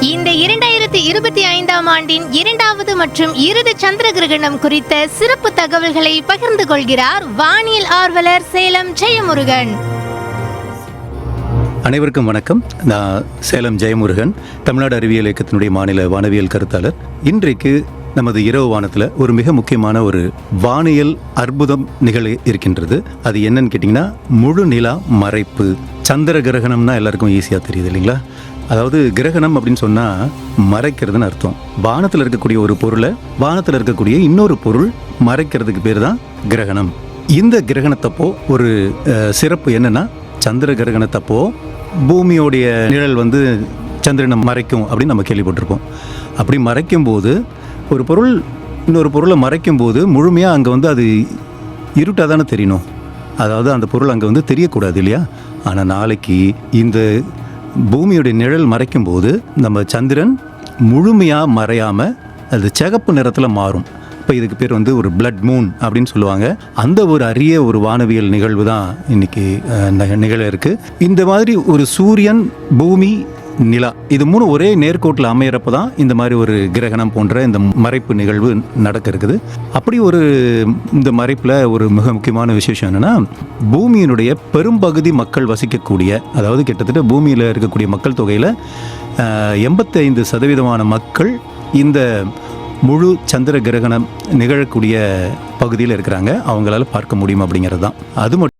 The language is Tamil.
இந்த இரண்டாயிரத்தி இருபத்தி ஐந்தாம் ஆண்டின் இரண்டாவது மற்றும் இறுதி சந்திர கிரகணம் குறித்த சிறப்பு தகவல்களை பகிர்ந்து கொள்கிறார் வானியல் ஆர்வலர் சேலம் ஜெயமுருகன். அனைவருக்கும் வணக்கம். நான் சேலம் ஜெயமுருகன் தமிழ்நாடு அறிவியல் இயக்கத்தினுடைய மாநில வானவியல் கருத்தாளர். இன்றைக்கு நமது இரவு வானத்தில் ஒரு மிக முக்கியமான ஒரு வானியல் அற்புதம் நிகழ இருக்கின்றது. அது என்னன்னு கேட்டிங்கன்னா முழு நிலா மறைப்பு. சந்திர கிரகணம்னா எல்லாருக்கும் ஈஸியாக தெரியுது இல்லைங்களா? அதாவது கிரகணம் அப்படின்னு சொன்னால் மறைக்கிறதுன்னு அர்த்தம். வானத்தில் இருக்கக்கூடிய ஒரு பொருளை வானத்தில் இருக்கக்கூடிய இன்னொரு பொருள் மறைக்கிறதுக்கு பேர் தான் கிரகணம். இந்த கிரகணத்தப்போ ஒரு சிறப்பு என்னன்னா சந்திர கிரகணத்தப்போ பூமியோடைய நிழல் வந்து சந்திரனை மறைக்கும் அப்படின்னு நம்ம கேள்விப்பட்டிருப்போம். அப்படி மறைக்கும் போது ஒரு பொருள் இன்னொரு பொருளை மறைக்கும் போது முழுமையாக அங்கே வந்து அது இருட்டாக தானே தெரியணும். அதாவது அந்த பொருள் அங்கே வந்து தெரியக்கூடாது இல்லையா? ஆனால் நாளைக்கு இந்த பூமியுடைய நிழல் மறைக்கும் போது நம்ம சந்திரன் முழுமையாக மறையாமல் அது சிகப்பு நிறத்தில் மாறும். இப்போ இதுக்கு பேர் வந்து ஒரு பிளட் மூன் அப்படின்னு சொல்லுவாங்க. அந்த ஒரு அரிய ஒரு வானவியல் நிகழ்வு தான் இன்னைக்கு ந- நிகழ இருக்கு. இந்த மாதிரி ஒரு சூரியன் பூமி நிலா. இது மூணு ஒரே நேர்கோட்டில் அமையிறப்ப தான் இந்த மாதிரி ஒரு கிரகணம் போன்ற இந்த மறைப்பு நிகழ்வு நடக்க இருக்குது. அப்படி ஒரு இந்த மறைப்பில் ஒரு மிக முக்கியமான விசேஷம் என்னென்னா பூமியினுடைய பெரும்பகுதி மக்கள் வசிக்கக்கூடிய அதாவது கிட்டத்தட்ட பூமியில் இருக்கக்கூடிய மக்கள் தொகையில் எண்பத்தைந்து சதவீதமான மக்கள் இந்த முழு சந்திர கிரகணம் நிகழக்கூடிய பகுதியில் இருக்கிறாங்க. அவங்களால பார்க்க முடியும் அப்படிங்கிறது தான் அது மட்டும்